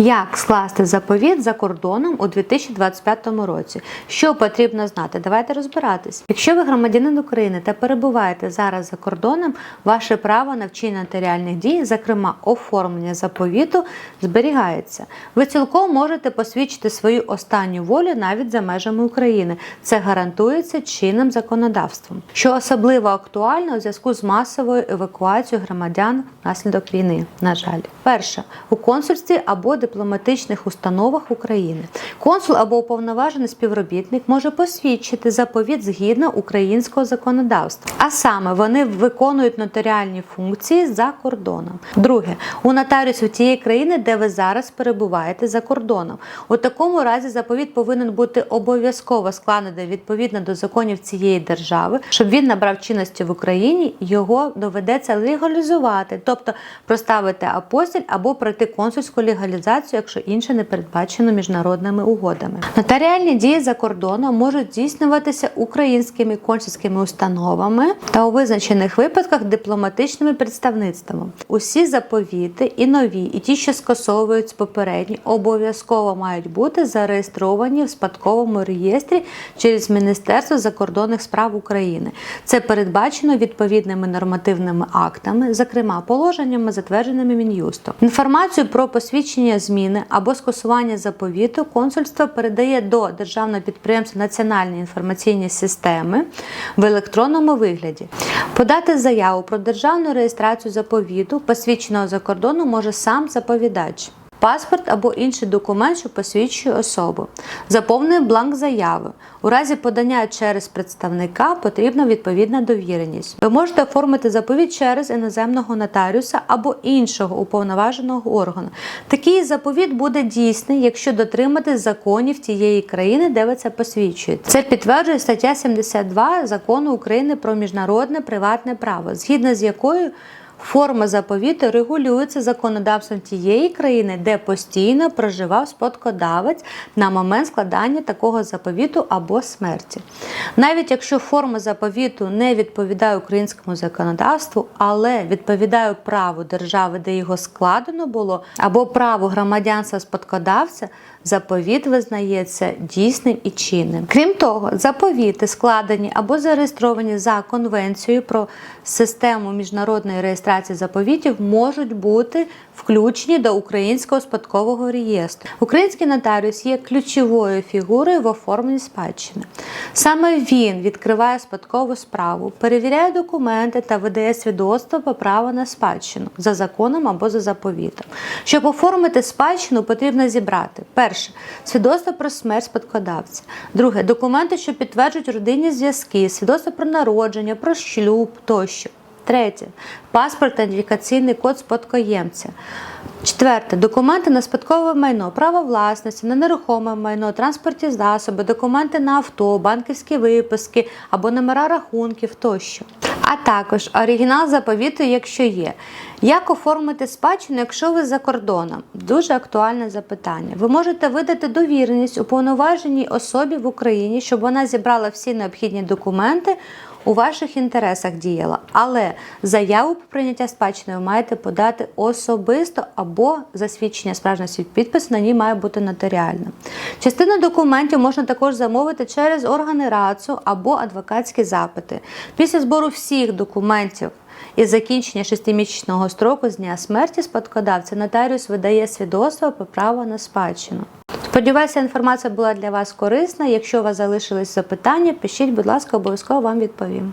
Як скласти заповіт за кордоном у 2025 році? Що потрібно знати? Давайте розбиратись. Якщо ви громадянин України та перебуваєте зараз за кордоном, ваше право на вчинення нотаріальних дій, зокрема оформлення заповіту, зберігається. Ви цілком можете посвідчити свою останню волю навіть за межами України. Це гарантується чинним законодавством, що особливо актуально у зв'язку з масовою евакуацією громадян внаслідок війни. На жаль, перше у консульстві або дипломатичних установах України. Консул або уповноважений співробітник може посвідчити заповіт згідно українського законодавства, а саме вони виконують нотаріальні функції за кордоном. Друге, у нотаріусів тієї країни, де ви зараз перебуваєте за кордоном. У такому разі заповіт повинен бути обов'язково складений відповідно до законів цієї держави, щоб він набрав чинності в Україні, його доведеться легалізувати, тобто проставити апостіль або пройти консульську легалізацію, якщо інше не передбачено міжнародними угодами. Нотаріальні дії за кордоном можуть здійснюватися українськими консульськими установами та у визначених випадках дипломатичними представництвами. Усі заповіти і нові, і ті, що скасовують попередні, обов'язково мають бути зареєстровані в спадковому реєстрі через Міністерство закордонних справ України. Це передбачено відповідними нормативними актами, зокрема положеннями, затвердженими Мін'юстом. Інформацію про посвідчення зміни або скасування заповіту консульство передає до державного підприємства Національної інформаційні системи в електронному вигляді. Подати заяву про державну реєстрацію заповіту, посвідченого за кордону, може сам заповідач. Паспорт або інший документ, що посвідчує особу. Заповнює бланк заяви. У разі подання через представника потрібна відповідна довіреність. Ви можете оформити заповідь через іноземного нотаріуса або іншого уповноваженого органу. Такий заповіт буде дійсний, якщо дотримати законів тієї країни, де ви це посвідчуєте. Це підтверджує стаття 72 закону України про міжнародне приватне право, згідно з якою Форма заповіту регулюється законодавством тієї країни, де постійно проживав спадкодавець на момент складання такого заповіту або смерті. Навіть якщо форма заповіту не відповідає українському законодавству, але відповідає праву держави, де його складено було, або праву громадянства спадкодавця, заповіт визнається дійсним і чинним. Крім того, заповіти складені або зареєстровані за конвенцією про систему міжнародної реєстрації заповітів можуть бути включені до українського спадкового реєстру. Український нотаріус є ключовою фігурою в оформленні спадщини. Саме він відкриває спадкову справу, перевіряє документи та видає свідоцтво по праву на спадщину за законом або за заповітом. Щоб оформити спадщину, потрібно зібрати перше свідоцтво про смерть спадкодавця, друге документи, що підтверджують родинні зв'язки, свідоцтво про народження, про шлюб тощо. Третє паспорт та ідентифікаційний код спадкоємця. Четверте документи на спадкове майно, право власності, на нерухоме майно, транспортні засоби, документи на авто, банківські виписки або номера рахунків тощо. А також оригінал заповіту, якщо є. Як оформити спадщину, якщо ви за кордоном? Дуже актуальне запитання. Ви можете видати довіреність уповноваженій особі в Україні, щоб вона зібрала всі необхідні документи. У ваших інтересах діяла, але заяву про прийняття спадщини ви маєте подати особисто або засвідчення справжності підпису на ній має бути нотаріальним. Частину документів можна також замовити через органи РАЦУ або адвокатські запити. Після збору всіх документів і закінчення шестимісячного строку з дня смерті спадкодавця нотаріус видає свідоцтво про право на спадщину. Сподіваюся, інформація була для вас корисна. Якщо у вас залишились запитання, пишіть, будь ласка, обов'язково вам відповім.